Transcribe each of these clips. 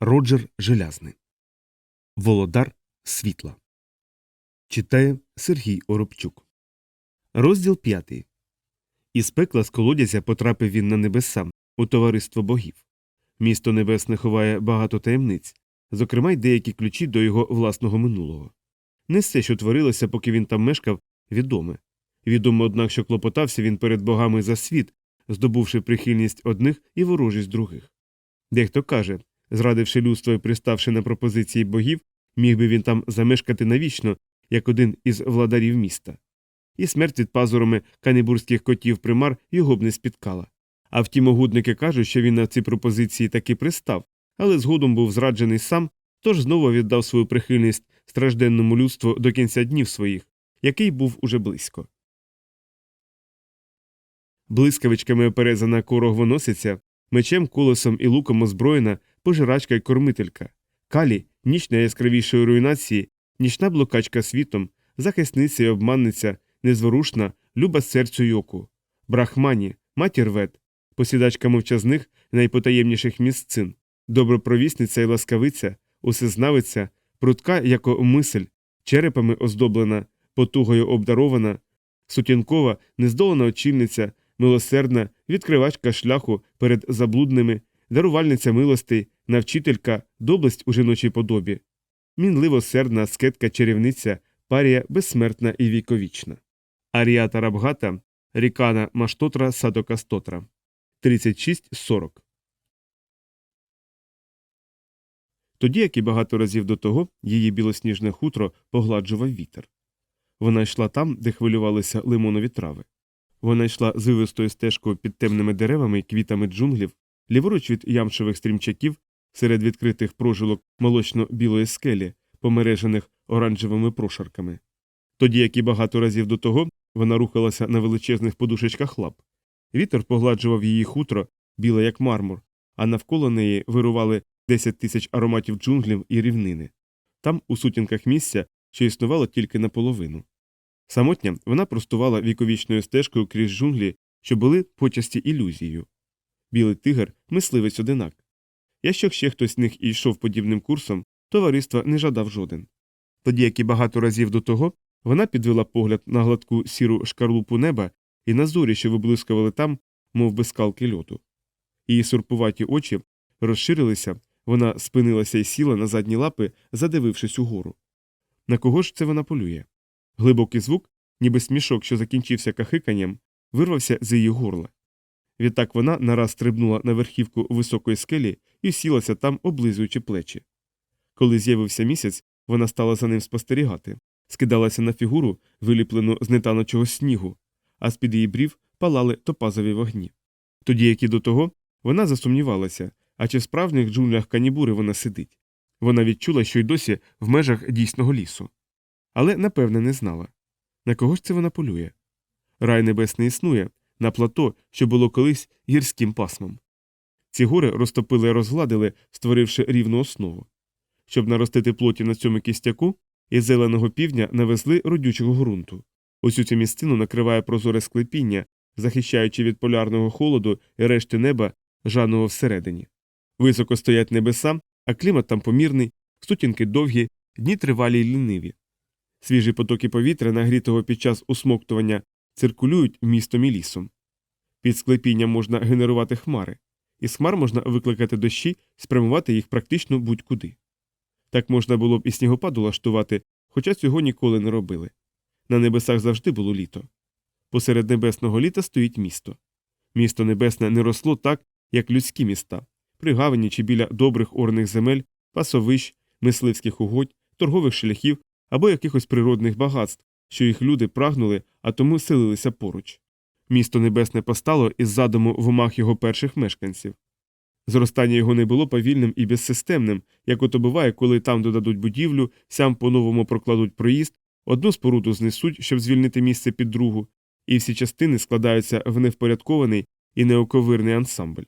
Роджер Желязний. Володар світла. Читає Сергій Оробчук. Розділ п'ятий. Із пекла з колодязя потрапив він на небеса у товариство богів. Місто небесне ховає багато таємниць, зокрема й деякі ключі до його власного минулого. Не все, що творилося, поки він там мешкав, відоме. Відомо, однак, що клопотався він перед богами за світ, здобувши прихильність одних і ворожість других. Дехто каже, зрадивши людство і приставши на пропозиції богів, міг би він там замешкати навічно, як один із владарів міста. І смерть від пазурами канібурських котів примар його б не спіткала. А втім, огудники кажуть, що він на ці пропозиції таки пристав, але згодом був зраджений сам, тож знову віддав свою прихильність стражденному людству до кінця днів своїх, який був уже близько. Блискавичками оперезана корогвоносиця, мечем, колесом і луком озброєна пожирачка й кормителька, калі, ніч найяскравішої руйнації, нічна блокачка світом, захисниця й обманниця, незворушна, люба серцю йоку, брахмані, матір вет, посідачка мовчазних найпотаємніших місцин, добропровісниця й ласкавиця, усезнавиця, прутка, яко мисль, черепами оздоблена, потугою обдарована, сутінкова, нездолана очільниця, милосердна, відкривачка шляху перед заблудними, дарувальниця милостей, навчителька, доблесть у жіночій подобі, мінливо сердна скетка чарівниця, парія безсмертна і віковічна. Аріата Рабгата, Рікана Маштотра Садока Стотра. 36-40. Тоді, як і багато разів до того, її білосніжне хутро погладжував вітер. Вона йшла там, де хвилювалися лимонові трави. Вона йшла звивистою стежкою під темними деревами і квітами джунглів, ліворуч від ямшевих стрімчаків, серед відкритих прожилок молочно-білої скелі, помережених оранжевими прошарками. Тоді, як і багато разів до того, вона рухалася на величезних подушечках лап. Вітер погладжував її хутро, біле як мармур, а навколо неї вирували 10 тисяч ароматів джунглів і рівнини. Там, у сутінках місця, що існувало тільки наполовину. Самотня вона простувала віковічною стежкою крізь джунглі, що були почасті ілюзією. Білий тигр мисливець одинак. Якщо ще хтось з них йшов подібним курсом, товариства не жадав жоден. Тоді, як і багато разів до того, вона підвела погляд на гладку сіру шкарлупу неба і на зорі, що виблискували там, мов би скалки льоту. Її сурпуваті очі розширилися, вона спинилася і сіла на задні лапи, задивившись угору. На кого ж це вона полює? Глибокий звук, ніби смішок, що закінчився кахиканням, вирвався з її горла. Відтак вона нараз стрибнула на верхівку високої скелі і сілася там, облизуючи плечі. Коли з'явився місяць, вона стала за ним спостерігати, скидалася на фігуру, виліплену з нетаночого снігу, а з під її брів палали топазові вогні. Тоді, як і до того, вона засумнівалася, а чи в справжніх джунглях канібури вона сидить. Вона відчула, що й досі в межах дійсного лісу. Але, напевне, не знала. На кого ж це вона полює? Рай небесний існує, на плато, що було колись гірським пасмом. Ці гори розтопили і розгладили, створивши рівну основу. Щоб наростити плоті на цьому кістяку, із зеленого півдня навезли родючого ґрунту. Усю цю місцину накриває прозоре склепіння, захищаючи від полярного холоду і решти неба, жаного всередині. Високо стоять небеса, а клімат там помірний, сутінки довгі, дні тривалі й ліниві. Свіжі потоки повітря, нагрітого під час усмоктування, циркулюють містом і лісом. Під склепінням можна генерувати хмари, із хмар можна викликати дощі, спрямувати їх практично будь-куди. Так можна було б і снігопад улаштувати, хоча цього ніколи не робили. На небесах завжди було літо. Посеред небесного літа стоїть місто. Місто небесне не росло так, як людські міста, при гавані чи біля добрих орних земель, пасовищ, мисливських угодь, торгових шляхів або якихось природних багатств, що їх люди прагнули, а тому селилися поруч. Місто небесне постало із задуму в умах його перших мешканців. Зростання його не було повільним і безсистемним, як ото буває, коли там додадуть будівлю, сям по-новому прокладуть проїзд, одну споруду знесуть, щоб звільнити місце під другу, і всі частини складаються в невпорядкований і неоковирний ансамбль.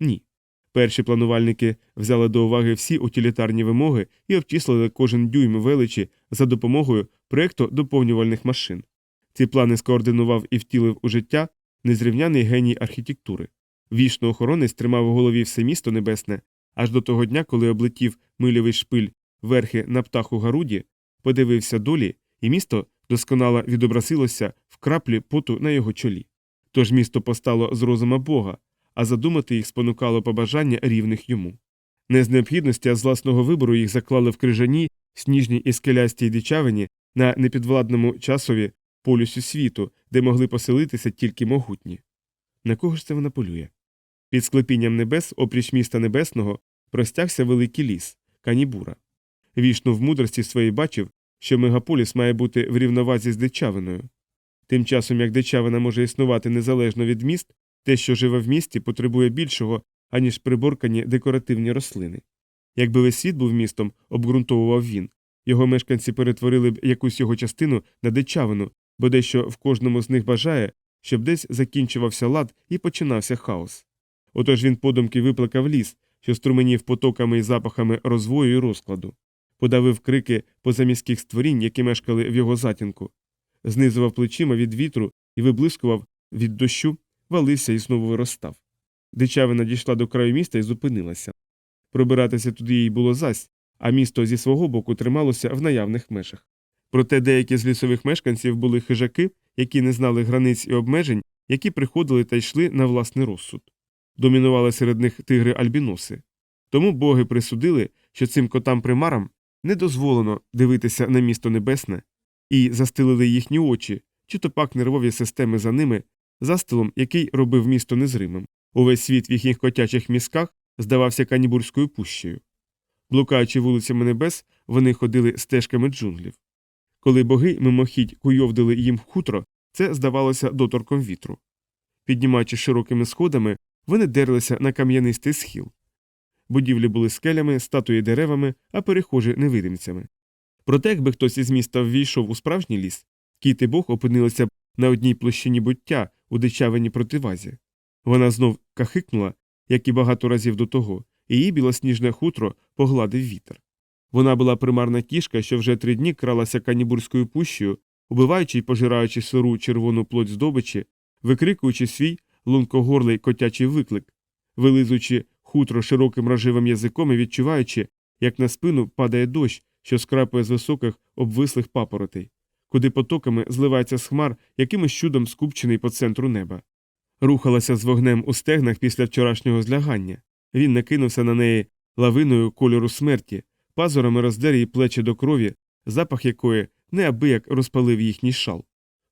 Ні. Перші планувальники взяли до уваги всі утилітарні вимоги і обчислили кожен дюйм величі за допомогою проєкту доповнювальних машин. Ці плани скоординував і втілив у життя незрівняний геній архітектури. Вічно охоронець тримав у голові все місто небесне, аж до того дня, коли облетів мильовий шпиль верхи на птаху Гаруді, подивився долі, і місто досконало відобразилося в краплі поту на його чолі. Тож місто постало з розума Бога, а задумати їх спонукало побажання рівних йому. Не з необхідності, а з власного вибору їх заклали в крижаній, сніжній і скелястій дичавині на непідвладному часові полюсі світу, де могли поселитися тільки могутні. На кого ж це вона полює? Під склепінням небес, опріч міста небесного, простягся великий ліс канібура. Вішну в мудрості своїй бачив, що мегаполіс має бути в рівновазі з дичавиною. Тим часом, як дичавина може існувати незалежно від міст, те, що живе в місті, потребує більшого, аніж приборкані декоративні рослини. Якби весь світ був містом, обґрунтовував він, його мешканці перетворили б якусь його частину на дичавину, бо дещо в кожному з них бажає, щоб десь закінчувався лад і починався хаос. Отож він подумки виплакав ліс, що струменів потоками і запахами розвою і розкладу, подавив крики позаміських створінь, які мешкали в його затінку, знизував плечима від вітру і виблискував від дощу, валився і знову виростав. Дичавина дійшла до краю міста і зупинилася. Пробиратися туди їй було зась, а місто зі свого боку трималося в наявних межах. Проте деякі з лісових мешканців були хижаки, які не знали границь і обмежень, які приходили та йшли на власний розсуд. Домінували серед них тигри альбіноси. Тому боги присудили, що цим котам примарам не дозволено дивитися на місто небесне, і застелили їхні очі, чи то пак нервові системи за ними, застилом, який робив місто незримим. Увесь світ в їхніх котячих мізках здавався канібурською пущею. Блукаючи вулицями небес, вони ходили стежками джунглів. Коли боги мимохідь куйовдили їм хутро, це здавалося доторком вітру. Піднімаючи широкими сходами, вони дерлися на кам'янистий схил. Будівлі були скелями, статуї деревами, а перехожі невидимцями. Проте, якби хтось із міста ввійшов у справжній ліс, кіт і бог опинилися б на одній площині буття у дичавині противазі. Вона знов кахикнула, як і багато разів до того, її білосніжне хутро погладив вітер. Вона була примарна кішка, що вже три дні кралася канібурською пущею, убиваючи й пожираючи сиру червону плоть здобичі, викрикуючи свій лункогорлий котячий виклик, вилизуючи хутро широким рожевим язиком і відчуваючи, як на спину падає дощ, що скрапує з високих обвислих папоротей, куди потоками зливається з хмар, якимось чудом скупчений по центру неба. Рухалася з вогнем у стегнах після вчорашнього злягання. Він накинувся на неї лавиною кольору смерті, пазурами роздер її плечі до крові, запах якої неабияк розпалив їхній шал.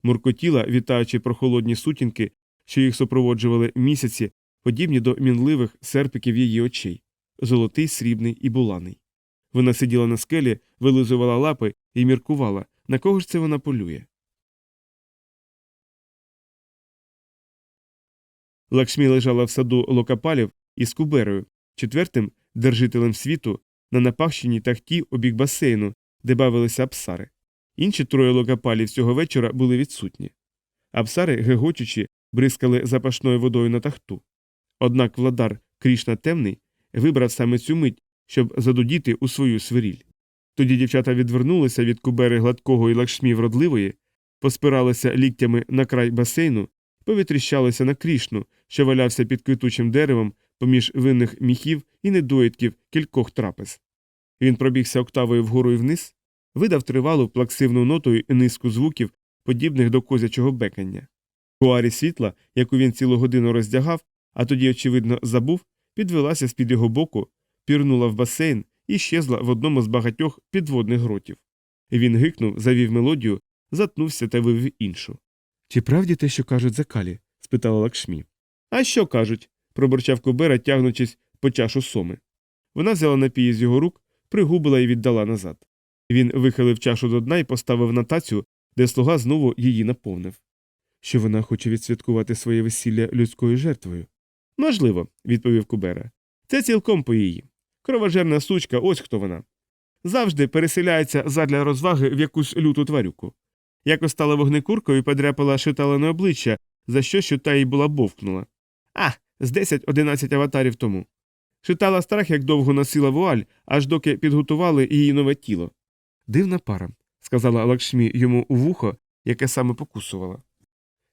Муркотіла, вітаючи прохолодні сутінки, що їх супроводжували місяці, подібні до мінливих серпиків її очей золотий, срібний і буланий. Вона сиділа на скелі, вилизувала лапи і міркувала, на кого ж це вона полює. Лакшмі лежала в саду локапалів із куберою, четвертим держителем світу, на напахщеній тахті у бік басейну, де бавилися апсари. Інші троє локапалів цього вечора були відсутні. Апсари, гегочучи, бризкали запашною водою на тахту. Однак владар Крішна темний вибрав саме цю мить, щоб задудіти у свою свиріль. Тоді дівчата відвернулися від кубери гладкого і лакшмі вродливої, поспиралися ліктями на край басейну, повітріщалися на крішну, що валявся під квітучим деревом поміж винних міхів і недоїдків кількох трапез. Він пробігся октавою вгору і вниз, видав тривалу плаксивну нотою і низку звуків, подібних до козячого бекання. Куарі світла, яку він цілу годину роздягав, а тоді, очевидно, забув, підвелася з під його боку, пірнула в басейн і щезла в одному з багатьох підводних гротів. Він гикнув, завів мелодію, затнувся та вивів іншу. Чи правді те, що кажуть закалі? спитала Лакшмі. А що кажуть? Пробурчав Кубера, тягнучись по чашу соми. Вона взяла напій з його рук, пригубила і віддала назад. Він вихилив чашу до дна і поставив на тацю, де слуга знову її наповнив. Що вона хоче відсвяткувати своє весілля людською жертвою? Можливо, відповів Кубера. Це цілком по її. Кровожерна сучка, ось хто вона. Завжди переселяється задля розваги в якусь люту тварюку. Якось стала вогнекуркою і подряпала шиталене обличчя, за що що та їй була бовкнула. А, з 10-11 аватарів тому. Шитала страх, як довго носила вуаль, аж доки підготували її нове тіло. Дивна пара, сказала Лакшмі йому у вухо, яке саме покусувала.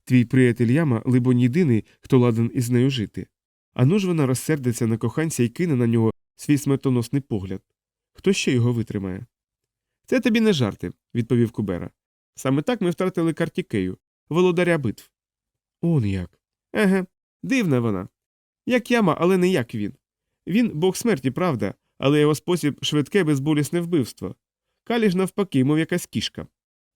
Твій приятель яма, либонь, єдиний, хто ладен із нею жити. Ану ж вона розсердиться на коханця і кине на нього свій смертоносний погляд. Хто ще його витримає? Це тобі не жарти, відповів Кубера. Саме так ми втратили картікею, володаря битв. Он як. Еге, дивна вона. Як яма, але не як він. Він бог смерті, правда, але його спосіб швидке безболісне вбивство. Калі ж навпаки, мов якась кішка.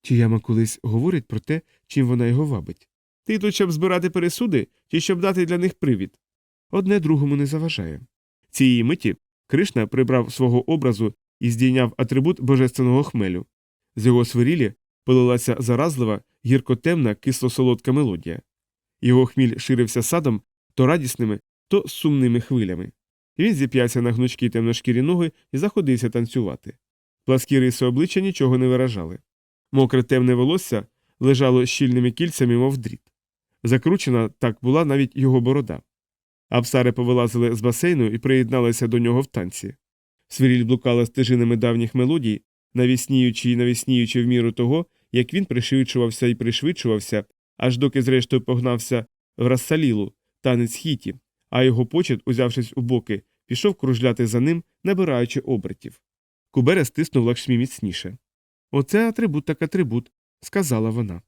Чи яма колись говорить про те, чим вона його вабить? Ти тут, щоб збирати пересуди, чи щоб дати для них привід? Одне другому не заважає. Цієї миті Кришна прибрав свого образу і здійняв атрибут божественного хмелю. З його свирілі полилася заразлива, гіркотемна, кисло-солодка мелодія. Його хміль ширився садом то радісними, то сумними хвилями. Він зіп'явся на гнучкі темношкірі ноги і заходився танцювати. Пласкі риси обличчя нічого не виражали. Мокре темне волосся лежало щільними кільцями, мов дріт. Закручена так була навіть його борода. Апсари повилазили з басейну і приєдналися до нього в танці. Свиріль блукала стежинами давніх мелодій, навісніючи і навісніючи в міру того, як він пришвидшувався і пришвидшувався, аж доки зрештою погнався в Рассалілу, танець хіті, а його почет, узявшись у боки, пішов кружляти за ним, набираючи обертів. Кубере стиснув лакшмі міцніше. Оце атрибут так атрибут, сказала вона.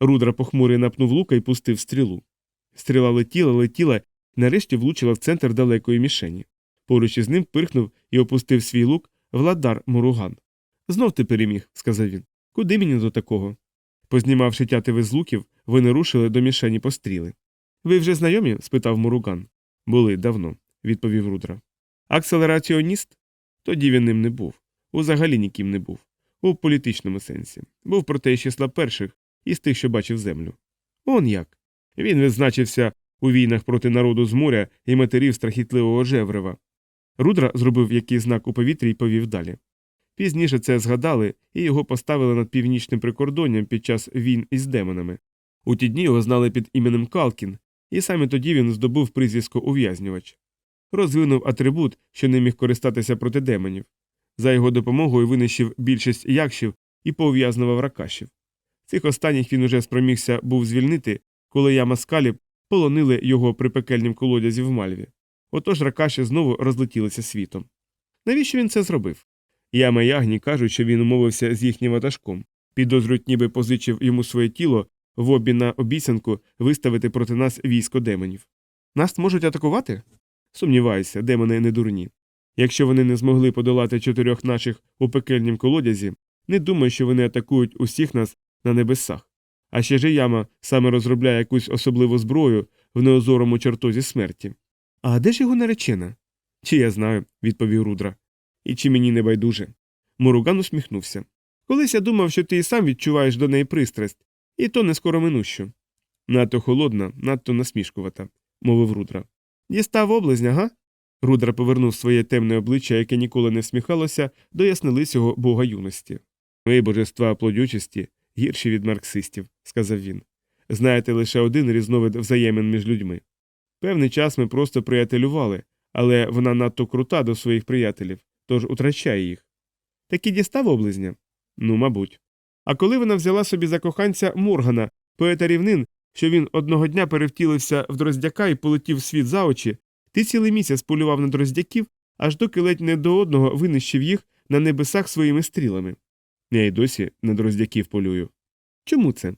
Рудра похмурий напнув лука і пустив стрілу. Стріла летіла, летіла, нарешті влучила в центр далекої мішені. Поруч із ним пирхнув і опустив свій лук Владар Муруган. Знов ти переміг, сказав він. Куди мені до такого? Познімавши тятиви з луків, вони рушили до мішені постріли. Ви вже знайомі? спитав Муруган. Були давно, відповів Рудра. Акселераціоніст? Тоді він ним не був. Узагалі ніким не був. У політичному сенсі. Був проте із числа перших із тих, що бачив землю. Он як. Він відзначився у війнах проти народу з моря і матерів страхітливого Жеврева. Рудра зробив якийсь знак у повітрі і повів далі. Пізніше це згадали і його поставили над північним прикордонням під час війн із демонами. У ті дні його знали під іменем Калкін, і саме тоді він здобув прізвисько ув'язнювач. Розвинув атрибут, що не міг користатися проти демонів. За його допомогою винищив більшість якшів і пов'язнував ракашів. Цих останніх він уже спромігся був звільнити, коли яма скаліб полонили його при пекельнім колодязі в мальві. Отож ракаші знову розлетілися світом. Навіщо він це зробив? Яма і Агні кажуть, що він умовився з їхнім ватажком, підозрюють, ніби позичив йому своє тіло в обмін на обіцянку виставити проти нас військо демонів. Нас можуть атакувати? Сумніваюся, демони не дурні. Якщо вони не змогли подолати чотирьох наших у пекельнім колодязі, не думаю, що вони атакують усіх нас на небесах. А ще ж яма саме розробляє якусь особливу зброю в неозорому чертозі смерті. А де ж його наречена? Чи я знаю, відповів Рудра. І чи мені не байдуже. Муруган усміхнувся. Колись я думав, що ти і сам відчуваєш до неї пристрасть, і то не скоро минущо. Надто холодна, надто насмішкувата, мовив Рудра. Дістав облизня, га? Рудра повернув своє темне обличчя, яке ніколи не всміхалося, до яснолисього бога юності. Ви, божества плодючості, гірші від марксистів, сказав він. Знаєте лише один різновид взаємин між людьми. Певний час ми просто приятелювали, але вона надто крута до своїх приятелів, тож утрачає їх. Таки дістав облизня? Ну, мабуть. А коли вона взяла собі за коханця Моргана, поета рівнин, що він одного дня перевтілився в дроздяка і полетів світ за очі, ти цілий місяць полював на дроздяків, аж доки ледь не до одного винищив їх на небесах своїми стрілами. Я й досі на дроздяків полюю. Чому це?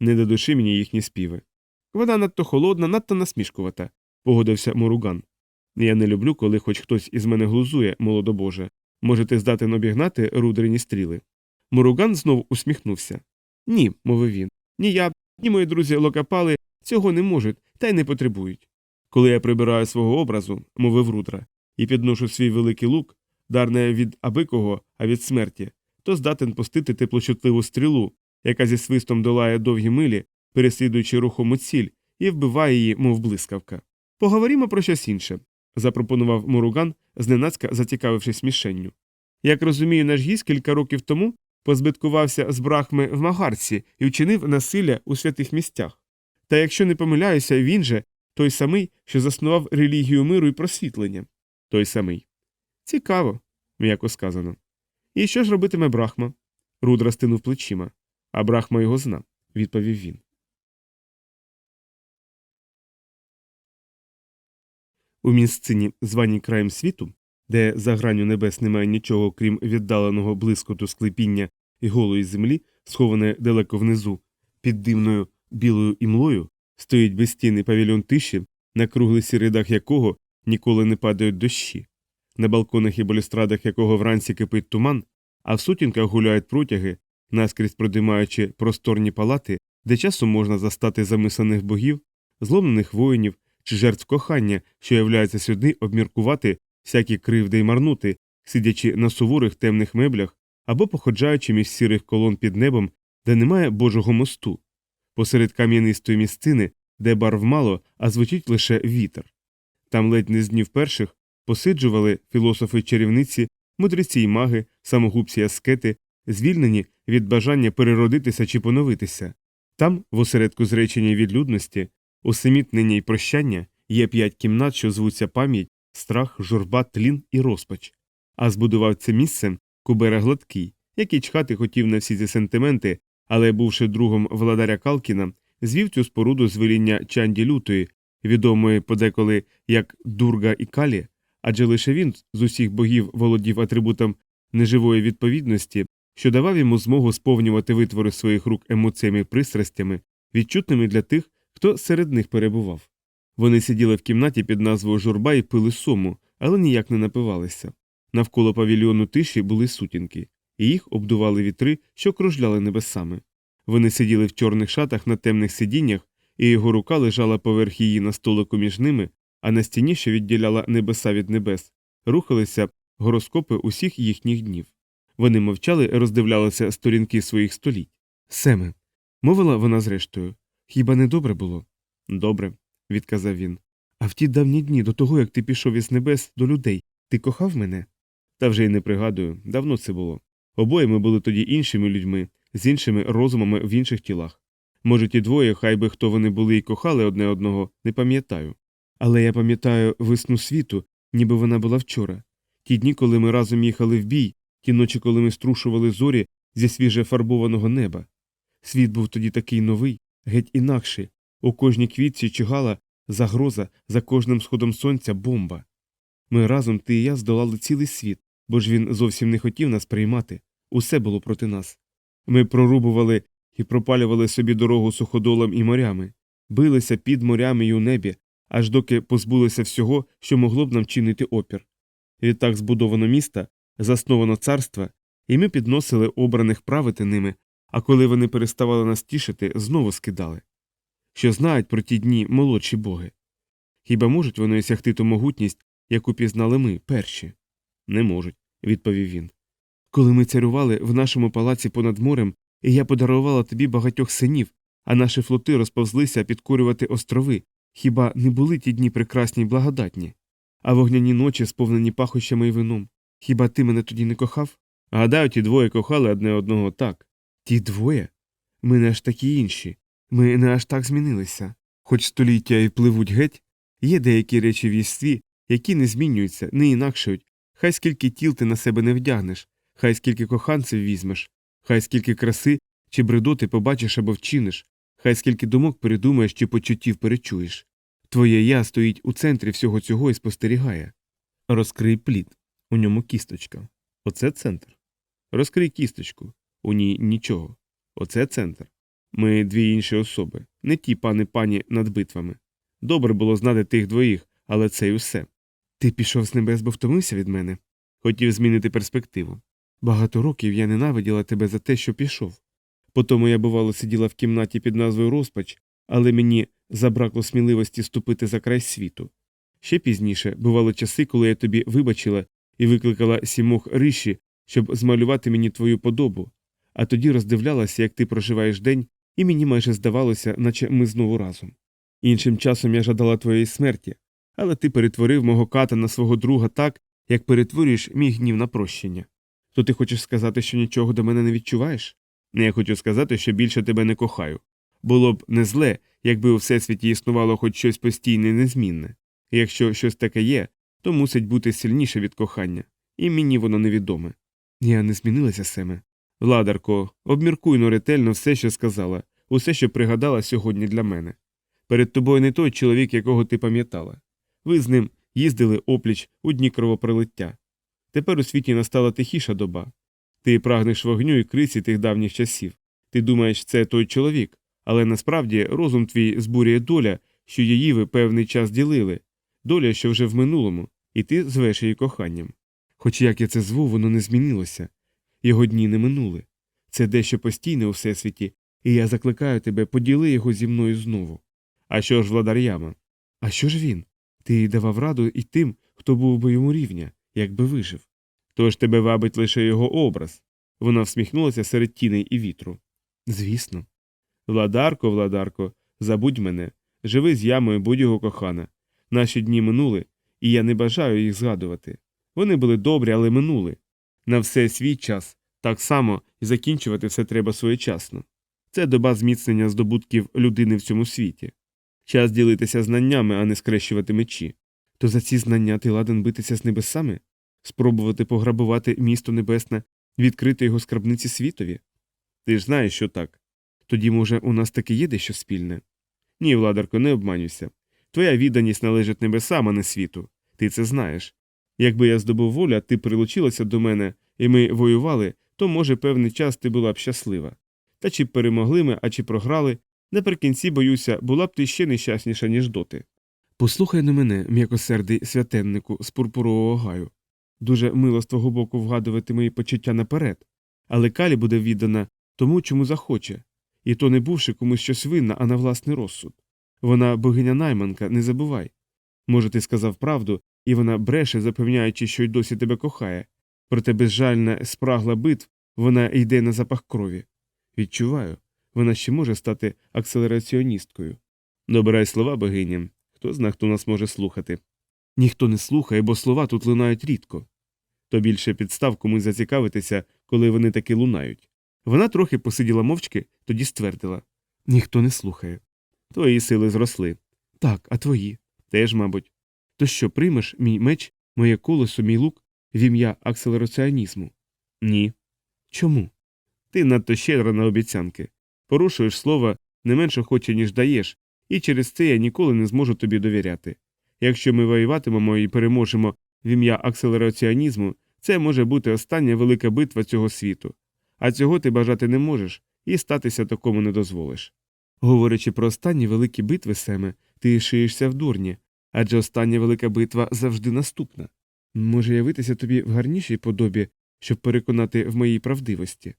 Не до душі мені їхні співи. Вода надто холодна, надто насмішкувата, погодився Муруган. Я не люблю, коли хоч хтось із мене глузує, молодобоже. Можете здатен обігнати рудрині стріли. Муруган знов усміхнувся. Ні, мовив він. Ні я, ні мої друзі локапали цього не можуть та й не потребують. Коли я прибираю свого образу, мовив Рудра, і підношу свій великий лук, дар не від абикого, а від смерті, то здатен пустити теплочутливу стрілу, яка зі свистом долає довгі милі, переслідуючи рухому ціль, і вбиває її, мов блискавка. Поговоримо про щось інше, запропонував Муруган, зненацька зацікавившись мішенню. Як розумію, наш гість кілька років тому позбиткувався з брахми в Магарці і вчинив насилля у святих місцях. Та якщо не помиляюся, він же той самий, що заснував релігію миру і просвітлення. Той самий. Цікаво, м'яко сказано. І що ж робитиме Брахма? Рудра стинув плечима. А Брахма його зна, відповів він. У місцині, званій краєм світу, де за гранню небес немає нічого, крім віддаленого блискоту склепіння і голої землі, сховане далеко внизу, під дивною білою імлою, стоїть безстінний павільйон тиші, на круглий сірий дах якого ніколи не падають дощі, на балконах і балюстрадах якого вранці кипить туман, а в сутінках гуляють протяги, наскрізь продимаючи просторні палати, де часом можна застати замисаних богів, зломлених воїнів чи жертв кохання, що являються сюди обміркувати всякі кривди й марнути, сидячи на суворих темних меблях або походжаючи між сірих колон під небом, де немає Божого мосту, посеред кам'янистої місцини, де барв мало, а звучить лише вітер. Там ледь не з днів перших посиджували філософи чарівниці, мудреці й маги, самогубці аскети, звільнені від бажання переродитися чи поновитися. Там, в осередку зречення відлюдності, усамітнення й прощання, є п'ять кімнат, що звуться пам'ять, страх, журба, тлін і розпач. А збудував це місце Кубера Гладкий, який чхати хотів на всі ці сентименти, але, бувши другом владаря Калкіна, звів цю споруду з веління Чанді Лютої, відомої подеколи як Дурга і Калі, адже лише він з усіх богів володів атрибутом неживої відповідності, що давав йому змогу сповнювати витвори своїх рук емоціями і пристрастями, відчутними для тих, хто серед них перебував. Вони сиділи в кімнаті під назвою журба і пили сому, але ніяк не напивалися. Навколо павільйону тиші були сутінки, і їх обдували вітри, що кружляли небесами. Вони сиділи в чорних шатах на темних сидіннях, і його рука лежала поверх її на столику між ними, а на стіні, що відділяла небеса від небес, рухалися гороскопи усіх їхніх днів. Вони мовчали роздивлялися сторінки своїх століть. Семе, мовила вона зрештою, хіба не добре було? Добре, відказав він. А в ті давні дні, до того, як ти пішов із небес до людей, ти кохав мене? Та вже й не пригадую, давно це було. Обоє ми були тоді іншими людьми, з іншими розумами в інших тілах. Може, ті двоє, хай би хто вони були і кохали одне одного, не пам'ятаю. Але я пам'ятаю весну світу, ніби вона була вчора. Ті дні, коли ми разом їхали в бій, ті ночі, коли ми струшували зорі зі свіже фарбованого неба. Світ був тоді такий новий, геть інакший. У кожній квітці чигала загроза за кожним сходом сонця бомба. Ми разом, ти і я, здолали цілий світ, бо ж він зовсім не хотів нас приймати. Усе було проти нас. Ми прорубували і пропалювали собі дорогу суходолом і морями, билися під морями й у небі, аж доки позбулися всього, що могло б нам чинити опір. Відтак збудовано міста, засновано царство, і ми підносили обраних правити ними, а коли вони переставали нас тішити, знову скидали. Що знають про ті дні молодші боги? Хіба можуть вони осягти ту могутність, яку пізнали ми перші? Не можуть, відповів він. Коли ми царювали в нашому палаці понад морем, і я подарувала тобі багатьох синів, а наші флоти розповзлися підкорювати острови, хіба не були ті дні прекрасні й благодатні? А вогняні ночі сповнені пахощами і вином. Хіба ти мене тоді не кохав? Гадаю, ті двоє кохали одне одного так. Ті двоє? Ми не аж такі інші. Ми не аж так змінилися. Хоч століття і пливуть геть, є деякі речі в єстві, які не змінюються, не інакшують. Хай скільки тіл ти на себе не вдягнеш, хай скільки коханців візьмеш, хай скільки краси чи бредоти побачиш або вчиниш, хай скільки думок передумаєш чи почуттів перечуєш. Твоє я стоїть у центрі всього цього і спостерігає. Розкрий плід. У ньому кісточка. Оце центр. Розкрий кісточку. У ній нічого. Оце центр. Ми дві інші особи, не ті пани пані над битвами. Добре було знати тих двоїх, але це й усе. Ти пішов з небес, бо втомився від мене. Хотів змінити перспективу. Багато років я ненавиділа тебе за те, що пішов. Потому я, бувало, сиділа в кімнаті під назвою Розпач, але мені забракло сміливості ступити за край світу. Ще пізніше бували часи, коли я тобі вибачила і викликала сімох риші, щоб змалювати мені твою подобу, а тоді роздивлялася, як ти проживаєш день, і мені майже здавалося, наче ми знову разом. Іншим часом я жадала твоєї смерті, але ти перетворив мого ката на свого друга так, як перетворюєш мій гнів на прощення. То ти хочеш сказати, що нічого до мене не відчуваєш? Не Я хочу сказати, що більше тебе не кохаю. Було б не зле, якби у всесвіті існувало хоч щось постійне і незмінне. І якщо щось таке є, то мусить бути сильніше від кохання, і мені воно невідоме. Я не змінилася Семе. Владарко, обміркуйно ретельно все, що сказала, усе, що пригадала сьогодні для мене. Перед тобою не той чоловік, якого ти пам'ятала. Ви з ним їздили опліч у дні кровопролиття. Тепер у світі настала тихіша доба. Ти прагнеш вогню і крисі тих давніх часів. Ти думаєш, це той чоловік, але насправді розум твій збурює доля, що її ви певний час ділили, доля, що вже в минулому, і ти звеш її коханням. Хоч як я це зву, воно не змінилося. Його дні не минули. Це дещо постійне у всесвіті, і я закликаю тебе, поділи його зі мною знову. А що ж владар яма? А що ж він? Ти давав раду і тим, хто був би йому рівня, якби вижив. Тож тебе вабить лише його образ. Вона всміхнулася серед тіней і вітру. Звісно. Владарко, владарко, забудь мене, живи з ямою, будь його кохана. Наші дні минули, і я не бажаю їх згадувати. Вони були добрі, але минули. На все свій час, так само і закінчувати все треба своєчасно. Це доба зміцнення здобутків людини в цьому світі. Час ділитися знаннями, а не скрещувати мечі. То за ці знання ти ладен битися з небесами? Спробувати пограбувати місто небесне, відкрити його скарбниці світові? Ти ж знаєш, що так. Тоді, може, у нас таки є дещо спільне? Ні, владарко, не обманюйся. Твоя відданість належить небесам, а не світу. Ти це знаєш. Якби я здобув волю, а ти прилучилася до мене, і ми воювали, то, може, певний час ти була б щаслива. Та чи перемогли ми, а чи програли, наприкінці, боюся, була б ти ще нещасніша, ніж доти. Послухай на мене, м'якосердий святеннику з пурпурового гаю. Дуже мило з твого боку вгадувати мої почуття наперед, але Калі буде віддана тому, чому захоче, і то не бувши комусь щось винна, а на власний розсуд. Вона богиня найманка, не забувай. Може, ти сказав правду, і вона бреше, запевняючи, що й досі тебе кохає, проте безжальна спрагла битв, вона йде на запах крові. Відчуваю, вона ще може стати акселераціоністкою. Добирай слова, богиня. Хто зна, хто нас може слухати. Ніхто не слухає, бо слова тут лунають рідко. То більше підстав комусь зацікавитися, коли вони таки лунають. Вона трохи посиділа мовчки, тоді ствердила ніхто не слухає. Твої сили зросли. Так, а твої? Теж, мабуть. То що, приймеш мій меч, моє колесо, мій лук в ім'я акселераціонізму? Ні. Чому? Ти надто щедра на обіцянки. Порушуєш слова не менш охоче, ніж даєш, і через це я ніколи не зможу тобі довіряти. Якщо ми воюватимемо і переможемо в ім'я акселераціонізму, це може бути остання велика битва цього світу. А цього ти бажати не можеш і статися такому не дозволиш. Говорячи про останні великі битви, Семе, ти шиєшся в дурні, адже остання велика битва завжди наступна. Може явитися тобі в гарнішій подобі, щоб переконати в моїй правдивості?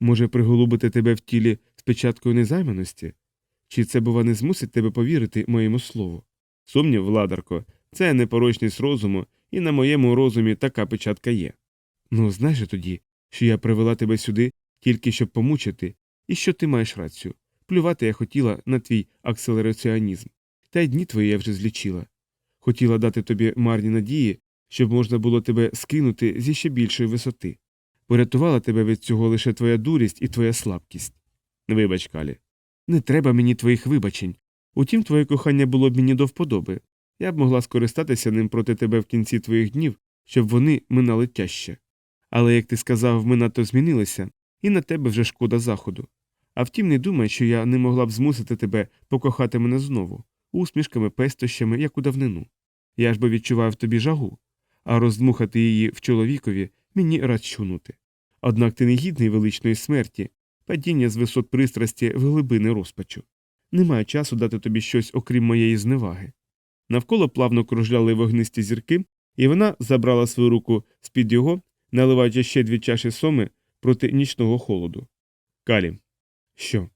Може приголубити тебе в тілі з печаткою незайманості? Чи це, бува, не змусить тебе повірити моєму слову? Сумнів, владарко, це непорочність розуму, і на моєму розумі така печатка є. Ну, знаєш же тоді, що я привела тебе сюди тільки щоб помучити, і що ти маєш рацію. Плювати я хотіла на твій акселераціонізм. Та й дні твої я вже злічила. Хотіла дати тобі марні надії, щоб можна було тебе скинути зі ще більшої висоти. Порятувала тебе від цього лише твоя дурість і твоя слабкість. Вибач, Калі. Не треба мені твоїх вибачень. Утім, твоє кохання було б мені до вподоби. Я б могла скористатися ним проти тебе в кінці твоїх днів, щоб вони минали тяжче. Але, як ти сказав, ми надто змінилися, і на тебе вже шкода заходу. А втім, не думай, що я не могла б змусити тебе покохати мене знову, усмішками, пестощами, як у давнину. Я ж би відчував тобі жагу, а роздмухати її в чоловікові мені рад чунути. Однак ти не гідний величної смерті, падіння з висот пристрасті в глибини розпачу. Немає часу дати тобі щось, окрім моєї зневаги. Навколо плавно кружляли вогнисті зірки, і вона забрала свою руку з під його, наливаючи ще дві чаші соми проти нічного холоду. Калі, що?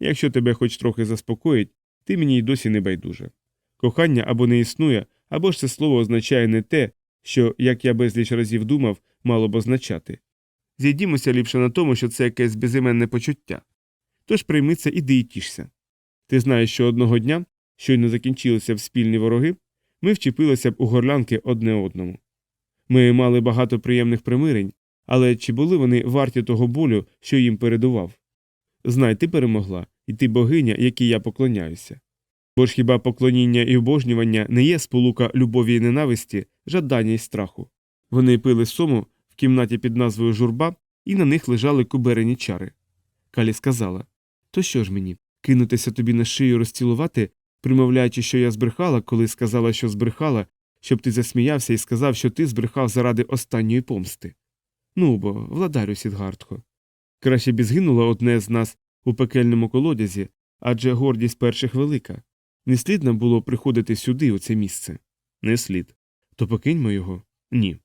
Якщо тебе хоч трохи заспокоїть, ти мені й досі не байдуже. Кохання або не існує, або ж це слово означає не те, що, як я безліч разів думав, мало б означати. Зійдімося ліпше на тому, що це якесь безіменне почуття. Тож прийми це і тішся. Ти знаєш, що одного дня, щойно закінчилися б спільні вороги, ми вчепилися б у горлянки одне одному. Ми мали багато приємних примирень, але чи були вони варті того болю, що їм передував? Знай, ти перемогла, і ти богиня, якій я поклоняюся. Бо ж хіба поклоніння і обожнювання не є сполука любові і ненависті, жадання й страху. Вони пили сому в кімнаті під назвою журба, і на них лежали куберені чари. Калі сказала То що ж мені, кинутися тобі на шию розцілувати, примовляючи, що я збрехала, коли сказала, що збрехала, щоб ти засміявся і сказав, що ти збрехав заради останньої помсти. Ну бо, владарю Сідгартхо. Краще б і згинуло одне з нас у пекельному колодязі, адже гордість перших велика. Не слід нам було приходити сюди, у це місце. Не слід. То покиньмо його? Ні.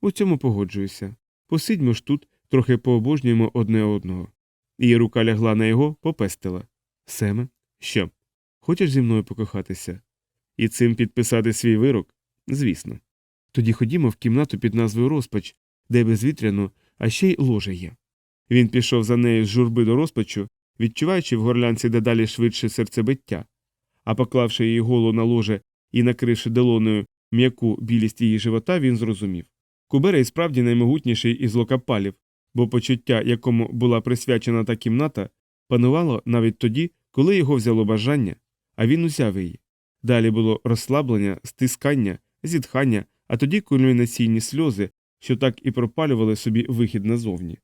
У цьому погоджуюся. Посидьмо ж тут, трохи пообожнюємо одне одного. Її рука лягла на його, попестила. Семе, що? Хочеш зі мною покохатися? І цим підписати свій вирок? Звісно. Тоді ходімо в кімнату під назвою Розпач, де безвітряно, а ще й ложе є. Він пішов за нею з журби до розпачу, відчуваючи в горлянці дедалі швидше серцебиття, а поклавши її голову на ложе і накривши долоною м'яку білість її живота, він зрозумів. Кубера і справді наймогутніший із локапалів, бо почуття, якому була присвячена та кімната, панувало навіть тоді, коли його взяло бажання, а він узяв її. Далі було розслаблення, стискання, зітхання, а тоді кульмінаційні сльози, що так і пропалювали собі вихід назовні.